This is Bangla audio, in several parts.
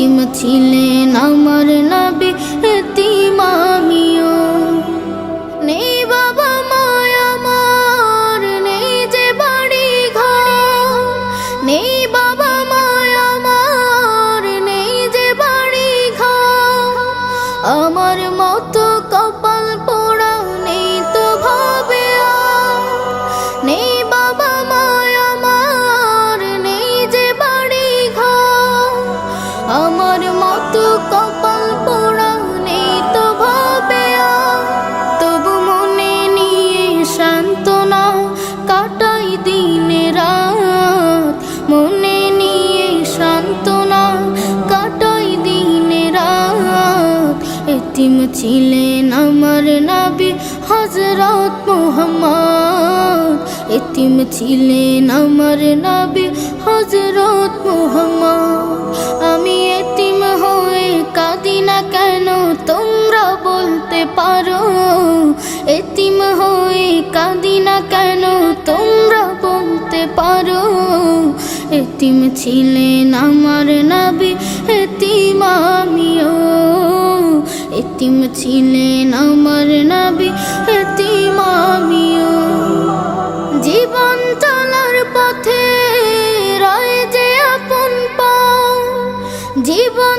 এতিম ছিলেন আমার নাবি এতিম আমিও। নেই বাবা মায়া আমার নেই যে বাড়ি ঘর। নেই বাবা মায়া আমার নেই যে বাড়ি ঘর। আমার আমার মতো কপাল পোড়া নেই তো ভাবে তবু মনে নিয়ে সান্ত্বনা কাটাই দিনে রাত। মনে নিয়ে সান্ত্বনা কাটাই দিনে রাত। এতিম ছিলেন আমার নাবি হজরত মোহাম্মদ। এতিম ছিলেন আমার নাবি হজরত মোহাম্মদ। পারো, এতিম হয়ে কাঁদি না কেন? তোমরা বলতে পারো, এতিম ছিলেন আমার নাবি, এতিম আমিও। এতিম ছিলেন আমার নাবি, এতিম আমিও। জীবন চলার পথে রয় যে আপন পাও, জীবন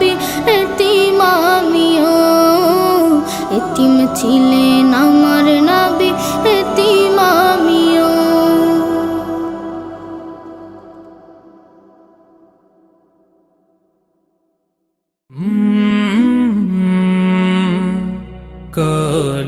ছিলেন আমার নবী এতিমামিও কর